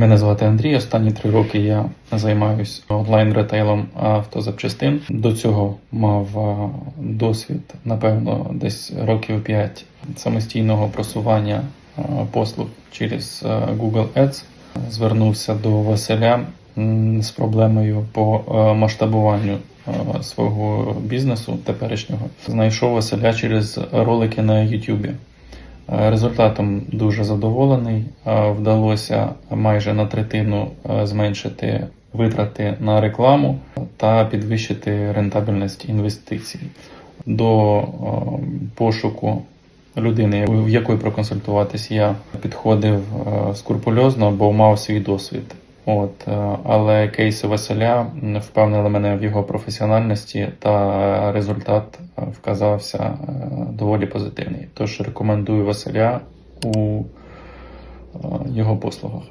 Мене звати Андрій. Останні три роки я займаюся онлайн-ретейлом автозапчастин. До цього мав досвід, напевно, десь років 5 самостійного просування послуг через Google Ads. Звернувся до Василя з проблемою по масштабуванню свого бізнесу теперішнього. Знайшов Василя через ролики на YouTube. Е, Результатом дуже задоволений. Е, Вдалося майже на третину е, зменшити витрати на рекламу та підвищити рентабельність інвестицій. До пошуку людини, в якої проконсультуватись я підходив скрупульозно, бо мав свій досвід. От, е, але кейси Василя впевнили мене в його професіональності, та результат е, вказався е, доволі позитивний. Тож рекомендую Василя у його послугах.